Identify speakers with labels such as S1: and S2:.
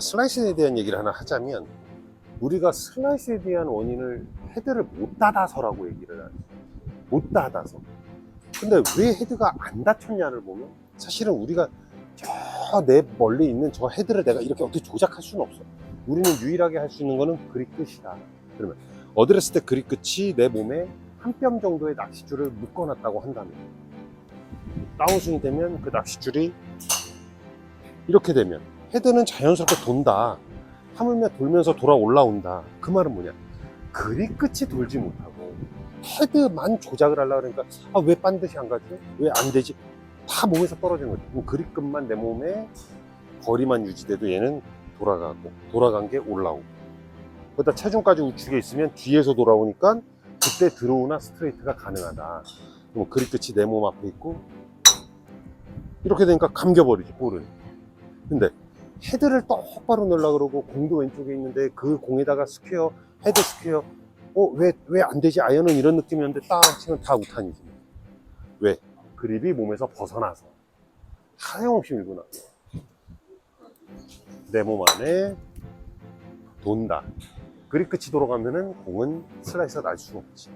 S1: 슬라이스에 대한 얘기를 하나 하자면 우리가 슬라이스에 대한 원인을 헤드를 못 닫아서라고 얘기를 하죠. 못 닫아서. 근데 왜 헤드가 안 닫혔냐를 보면 사실은 우리가 저 내 멀리 있는 저 헤드를 내가 이렇게 어떻게 조작할 수는 없어. 우리는 유일하게 할 수 있는 거는 그립 끝이다. 그러면 어드레스 때 그립 끝이 내 몸에 한 뼘 정도의 낚싯줄을 묶어놨다고 한다면 다운스윙이 되면 그 낚싯줄이 이렇게 되면 헤드는 자연스럽게 돈다. 하물며 돌면서 돌아 올라온다. 그 말은 뭐냐? 그립 끝이 돌지 못하고 헤드만 조작을 하려고 그러니까 아, 왜 반드시 안 가지? 왜 안 되지? 다 몸에서 떨어지는 거지. 그립 끝만 내 몸에 거리만 유지돼도 얘는 돌아가고 돌아간 게 올라오고 거기다 체중까지 우측에 있으면 뒤에서 돌아오니까 그때 드로우나 스트레이트가 가능하다. 그럼 그립 끝이 내 몸 앞에 있고 이렇게 되니까 감겨버리지 볼은. 근데 헤드를 똑바로 넣으려고 그러고 공도 왼쪽에 있는데 그 공에다가 스퀘어 헤드 스퀘어. 어왜 왜 안 되지? 아이언은 이런 느낌이었는데 딱 치면 다 우탄이지 왜? 그립이 몸에서 벗어나서. 하염없이 밀고 나. 내 몸 안에 돈다. 그립 끝이 돌아가면은 공은 슬라이스가 날 수가 없지